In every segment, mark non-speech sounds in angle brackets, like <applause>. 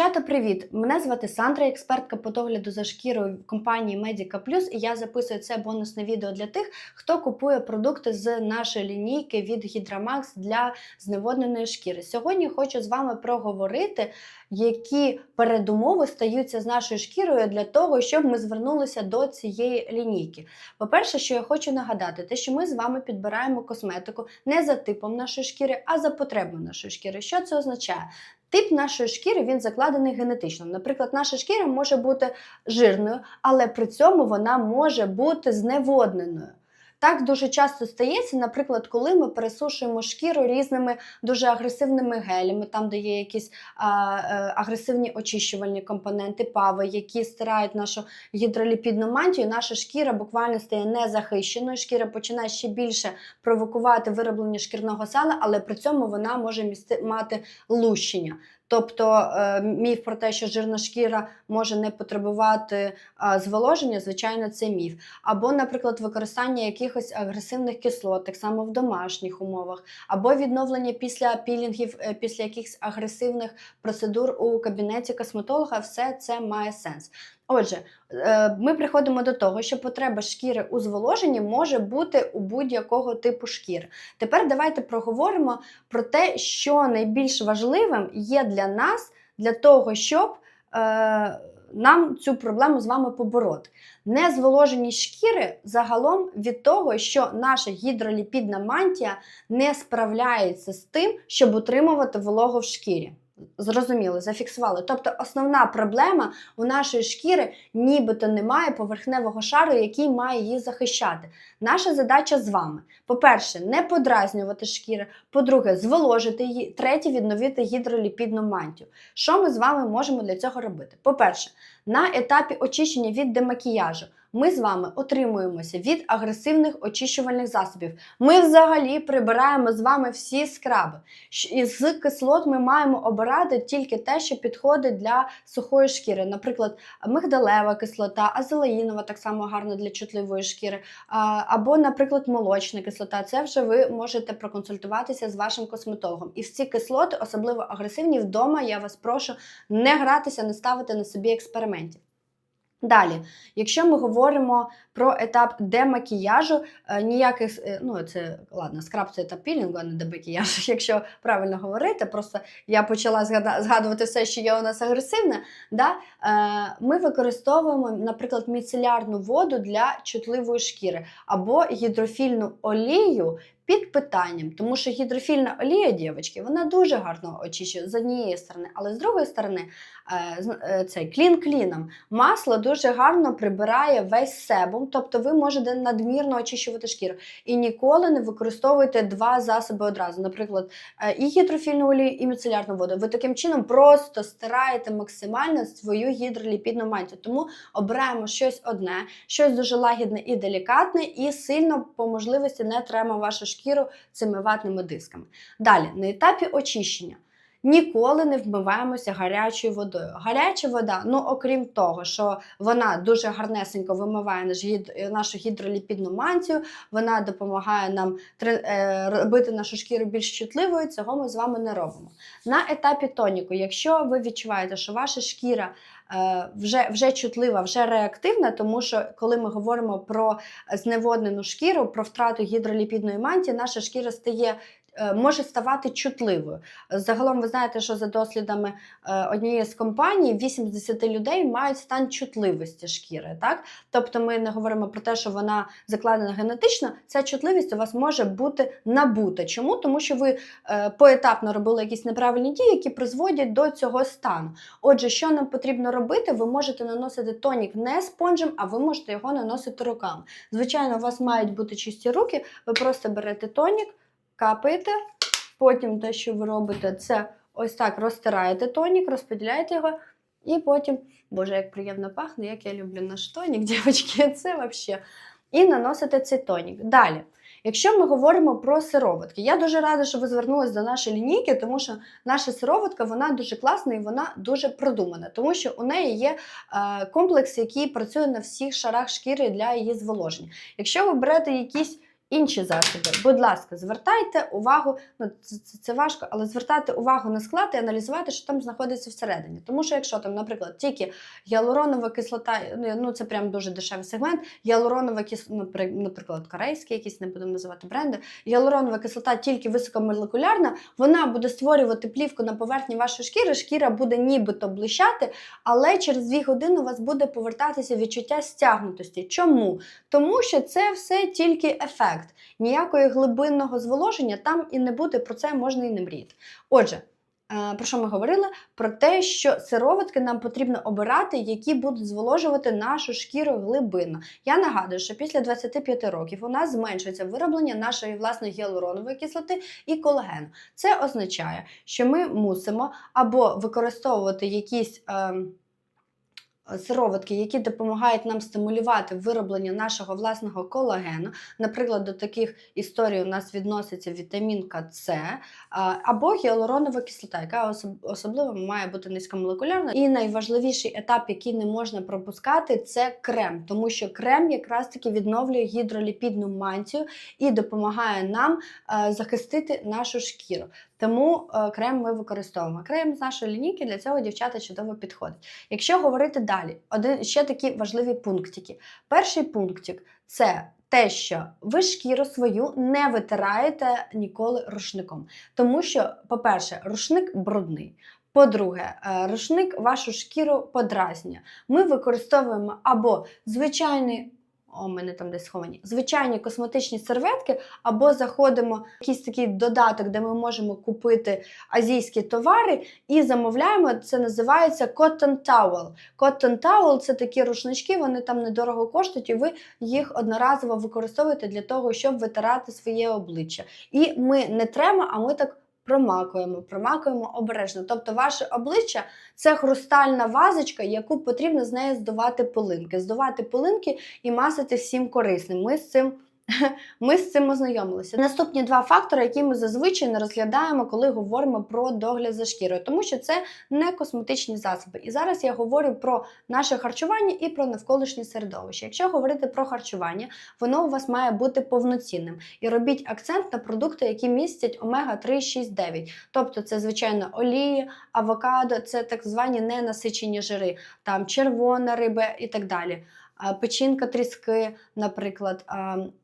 Дівчата, привіт! Мене звати Сандра, експертка по догляду за шкірою компанії Medica Plus, і я записую це бонусне відео для тих, хто купує продукти з нашої лінійки від Hydramax для зневодненої шкіри. Сьогодні хочу з вами проговорити, які передумови стаються з нашою шкірою для того, щоб ми звернулися до цієї лінійки. По-перше, що я хочу нагадати, те, що ми з вами підбираємо косметику не за типом нашої шкіри, а за потребою нашої шкіри. Що це означає? Тип нашої шкіри він закладений генетично. Наприклад, наша шкіра може бути жирною, але при цьому вона може бути зневодненою. Так дуже часто стається, наприклад, коли ми пересушуємо шкіру різними дуже агресивними гелями, там де є якісь а, а, агресивні очищувальні компоненти, пави, які стирають нашу гідроліпідну мантію, наша шкіра буквально стає незахищеною. Шкіра починає ще більше провокувати вироблення шкірного сала, але при цьому вона може місти, мати лущення. Тобто е, міф про те, що жирна шкіра може не потребувати е, зволоження, звичайно, це міф. Або, наприклад, використання якихось агресивних кислот, так само в домашніх умовах, або відновлення після пілінгів, е, після якихось агресивних процедур у кабінеті косметолога, все це має сенс. Отже, ми приходимо до того, що потреба шкіри у зволоженні може бути у будь-якого типу шкіри. Тепер давайте проговоримо про те, що найбільш важливим є для нас для того, щоб е, нам цю проблему з вами побороти. Незволоженість шкіри загалом від того, що наша гідроліпідна мантія не справляється з тим, щоб утримувати вологу в шкірі. Зрозуміли, зафіксували. Тобто основна проблема у нашої шкіри нібито немає поверхневого шару, який має її захищати. Наша задача з вами: по-перше, не подразнювати шкіри, по-друге, зволожити її, третє відновити гідроліпідну мантію. Що ми з вами можемо для цього робити? По-перше, на етапі очищення від демакіяжу ми з вами отримуємося від агресивних очищувальних засобів. Ми взагалі прибираємо з вами всі скраби. І з кислот ми маємо обирати тільки те, що підходить для сухої шкіри. Наприклад, мигдалева кислота, азелаїнова так само гарна для чутливої шкіри, або, наприклад, молочна кислота. Це вже ви можете проконсультуватися з вашим косметологом. І всі кислоти, особливо агресивні, вдома я вас прошу не гратися, не ставити на собі експериментів. Далі, якщо ми говоримо про етап демакіяжу, е, ніяких, е, ну це ладно, скраб це етап пілінгу, а не демакіяж, <laughs> якщо правильно говорити, просто я почала згадувати все, що є у нас агресивне. Да? Е, ми використовуємо, наприклад, міцелярну воду для чутливої шкіри або гідрофільну олію під питанням, тому що гідрофільна олія, дівчатки, вона дуже гарно очищує з однієї сторони, але з другої сторони, цей клін кліном масло дуже гарно прибирає весь себум, тобто ви можете надмірно очищувати шкіру. І ніколи не використовуйте два засоби одразу, наприклад, е, і гідрофільну олію, і міцелярну воду. Ви таким чином просто стираєте максимально свою гідроліпідну мантію. Тому обираємо щось одне, щось дуже лагідне і делікатне, і сильно по можливості не тремо вашу шкіру цими ватними дисками. Далі, на етапі очищення. Ніколи не вмиваємося гарячою водою. Гаряча вода, ну окрім того, що вона дуже гарнесенько вимиває гід... нашу гідроліпідну мантію, вона допомагає нам е, робити нашу шкіру більш чутливою, цього ми з вами не робимо. На етапі тоніку, якщо ви відчуваєте, що ваша шкіра е, вже вже чутлива, вже реактивна, тому що коли ми говоримо про зневоднену шкіру, про втрату гідроліпідної мантії, наша шкіра стає Е, може ставати чутливою. Загалом, ви знаєте, що за дослідами е, однієї з компаній 80 людей мають стан чутливості шкіри. Так? Тобто ми не говоримо про те, що вона закладена генетично, ця чутливість у вас може бути набута. Чому? Тому що ви е, поетапно робили якісь неправильні дії, які призводять до цього стану. Отже, що нам потрібно робити, ви можете наносити тонік не спонжем, а ви можете його наносити руками. Звичайно, у вас мають бути чисті руки, ви просто берете тонік капаєте. Потім те, що ви робите, це ось так розтираєте тонік, розподіляєте його. І потім, боже, як приємно пахне, як я люблю наш тонік, <laughs> дівчатки, це взагалі. І наносите цей тонік. Далі. Якщо ми говоримо про сироватки, я дуже рада, що ви звернулися до нашої лінійки, тому що наша сироватка вона дуже класна і вона дуже продумана, тому що у неї є е, комплекс, який працює на всіх шарах шкіри для її зволоження. Якщо ви берете якісь Інші засоби, будь ласка, звертайте увагу, ну це, це, важко, але звертайте увагу на склад і аналізувати, що там знаходиться всередині. Тому що якщо там, наприклад, тільки гіалуронова кислота, ну, ну це прям дуже дешевий сегмент, гіалуронова кислота, наприклад, корейський якийсь, не будемо називати бренди, гіалуронова кислота тільки високомолекулярна, вона буде створювати плівку на поверхні вашої шкіри, шкіра буде нібито блищати, але через 2 години у вас буде повертатися відчуття стягнутості. Чому? Тому що це все тільки ефект. Ніякої глибинного зволоження там і не буде, про це можна і не мріяти. Отже, е, про що ми говорили? Про те, що сироватки нам потрібно обирати, які будуть зволожувати нашу шкіру глибинно. Я нагадую, що після 25 років у нас зменшується вироблення нашої власної гіалуронової кислоти і колагену. Це означає, що ми мусимо або використовувати якісь. Е, Сироватки, які допомагають нам стимулювати вироблення нашого власного колагену. Наприклад, до таких історій у нас відноситься вітамінка С або гіалуронова кислота, яка особливо має бути низькомолекулярна. І найважливіший етап, який не можна пропускати, це крем, тому що крем якраз таки відновлює гідроліпідну мантію і допомагає нам захистити нашу шкіру. Тому е, крем ми використовуємо. Крем з нашої лінійки для цього дівчата чудово підходить. Якщо говорити далі, один ще такі важливі пунктики. Перший пунктик це. Те, що ви шкіру свою не витираєте ніколи рушником. Тому що, по-перше, рушник брудний. По-друге, е, рушник вашу шкіру подразнює. Ми використовуємо або звичайний о, мене там десь сховані, звичайні косметичні серветки, або заходимо в якийсь такий додаток, де ми можемо купити азійські товари, і замовляємо. Це називається Cotton Towel. Cotton Towel – це такі рушнички, вони там недорого коштують, і ви їх одноразово використовуєте для того, щоб витирати своє обличчя. І ми не тремо, а ми так промакуємо, промакуємо обережно. Тобто, ваше обличчя це хрустальна вазочка, яку потрібно з неї здувати пилинки. Здувати пилинки і масити всім корисним. Ми з цим. <laughs> Ми з цим ознайомилися. Наступні два фактори, які ми зазвичай не розглядаємо, коли говоримо про догляд за шкірою, тому що це не косметичні засоби. І зараз я говорю про наше харчування і про навколишнє середовище. Якщо говорити про харчування, воно у вас має бути повноцінним. І робіть акцент на продукти, які містять омега 3, 6, 9. Тобто це, звичайно, олії, авокадо, це так звані ненасичені жири, там червона риба і так далі печінка тріски, наприклад.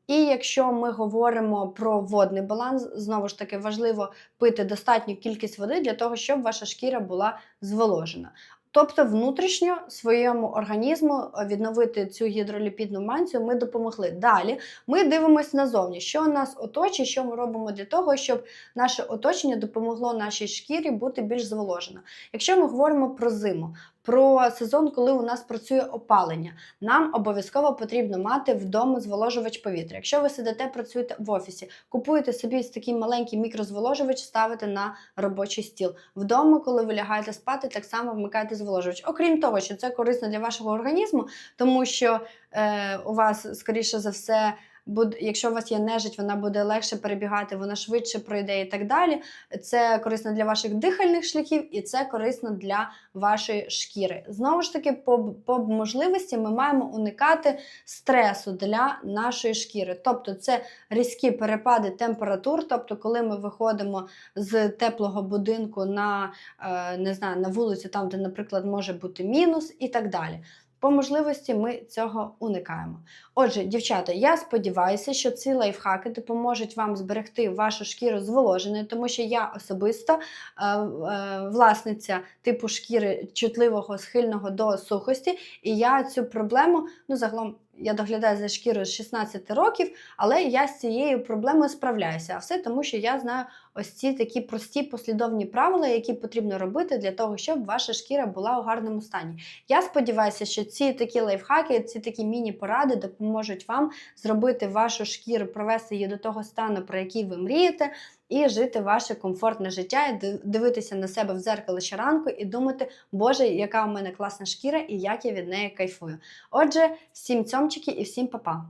І якщо ми говоримо про водний баланс, знову ж таки важливо пити достатню кількість води для того, щоб ваша шкіра була зволожена. Тобто внутрішньо своєму організму відновити цю гідроліпідну манцію ми допомогли. Далі ми дивимося назовні, що нас оточує, що ми робимо для того, щоб наше оточення допомогло нашій шкірі бути більш зволожена. Якщо ми говоримо про зиму, про сезон, коли у нас працює опалення. Нам обов'язково потрібно мати вдома зволожувач повітря. Якщо ви сидите, працюєте в офісі, купуєте собі такий маленький мікрозволожувач, ставите на робочий стіл. Вдома, коли ви лягаєте спати, так само вмикаєте зволожувач. Окрім того, що це корисно для вашого організму, тому що е, у вас, скоріше за все, буде, якщо у вас є нежить, вона буде легше перебігати, вона швидше пройде і так далі. Це корисно для ваших дихальних шляхів і це корисно для вашої шкіри. Знову ж таки, по, по можливості ми маємо уникати стресу для нашої шкіри. Тобто це різкі перепади температур, тобто, коли ми виходимо з теплого будинку на е, не знаю, на вулицю, там, де, наприклад, може бути мінус, і так далі. По можливості ми цього уникаємо. Отже, дівчата, я сподіваюся, що ці лайфхаки допоможуть вам зберегти вашу шкіру зволоженою, тому що я особисто е, е, власниця типу шкіри чутливого, схильного до сухості, і я цю проблему ну, загалом я доглядаю за шкірою з 16 років, але я з цією проблемою справляюся. А все тому, що я знаю ось ці такі прості послідовні правила, які потрібно робити для того, щоб ваша шкіра була у гарному стані. Я сподіваюся, що ці такі лайфхаки, ці такі міні-поради допоможуть вам зробити вашу шкіру, провести її до того стану, про який ви мрієте і жити ваше комфортне життя, і дивитися на себе в дзеркало щоранку і думати, Боже, яка у мене класна шкіра і як я від неї кайфую. Отже, всім цьомчики і всім па-па!